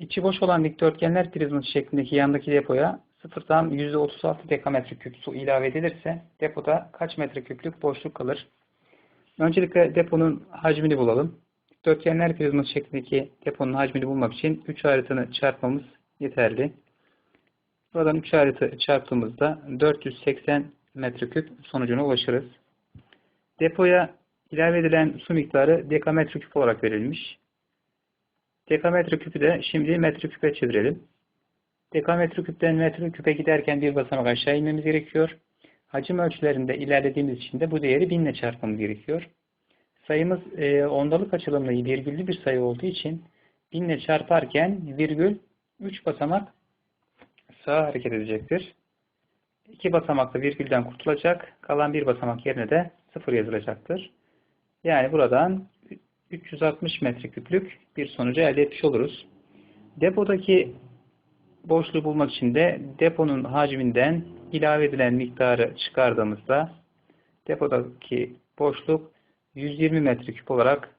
İçi boş olan dikdörtgenler prizması şeklindeki yandaki depoya sıfırdan %36 dekametreküp su ilave edilirse depoda kaç metreküplük boşluk kalır? Öncelikle deponun hacmini bulalım. Dikdörtgenler prizması şeklindeki deponun hacmini bulmak için 3 ayrıtını çarpmamız yeterli. Buradan 3 ayrıtı çarptığımızda 480 metreküp sonucuna ulaşırız. Depoya ilave edilen su miktarı dekametreküp olarak verilmiş. Dekametre küpü de şimdi metreküpe çevirelim. Dekametre küpten metre küpe giderken bir basamak aşağı inmemiz gerekiyor. Hacim ölçülerinde ilerlediğimiz için de bu değeri binle çarpmamız gerekiyor. Sayımız e, ondalık açılımlı virgüllü bir sayı olduğu için binle çarparken virgül 3 basamak sağa hareket edecektir. 2 basamak da virgülden kurtulacak. Kalan bir basamak yerine de 0 yazılacaktır. Yani buradan 360 metreküplük bir sonucu elde etmiş oluruz. Depodaki boşluğu bulmak için de deponun hacminden ilave edilen miktarı çıkardığımızda depodaki boşluk 120 metreküp olarak